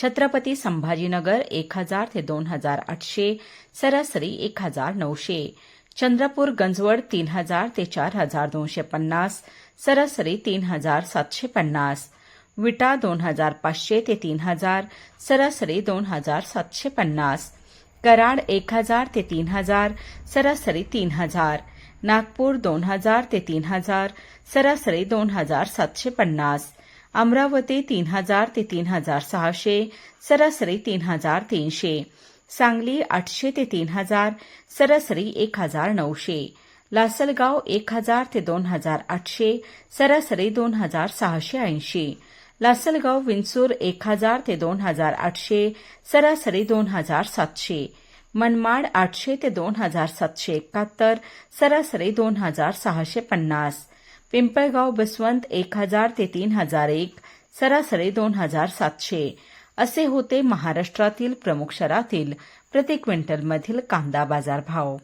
छत्रपती संभाजीनगर एक हज़ार ते दोन हज़ार आठशे, सरासरी एक हज़ार नऊशे, चंद्रपूर गंजवड तीन हज़ार ते चार हज़ार दोनशे पन्नास, सरासरी तीन हज़ार सातशे पन्नास, विटा दोन हज़ार पाचशे ते तीन हज़ार, सरासरी दोन हज़ार सातशे पन्नास, कराड एक हज़ार ते तीन हज़ार, सरासरी तीन हज़ार, नागपूर दोन हज़ार ते तीन हज़ार, सरासरी दोन हज़ार सातशे पन्नास अमरावती तीन हजार ते तीन हजार सहाशे सरासरी तीन हजार तीनशे सांगली आठशे ते तीन हजार सरासरी एक हजार नऊशे लासलगाव एक हजार ते दोन हजार आठशे सरासरी दोन हजार सहाशे ऐंशी लासलगाव विंचूर एक हजार ते दोन हजार आठशे सरासरी दोन हजार सातशे मनमाड आठशे ते दोन हजार सातशे एकाहत्तर सरासरी दोन हजार सहाशे पन्नास. पिंपळगाव बसवंत एक हजार ते तीन हजार एक सरासरी दोन हजार सातशे. असे होते महाराष्ट्रातील प्रमुख शहरातील प्रति क्विंटलमधील कांदा बाजार भाव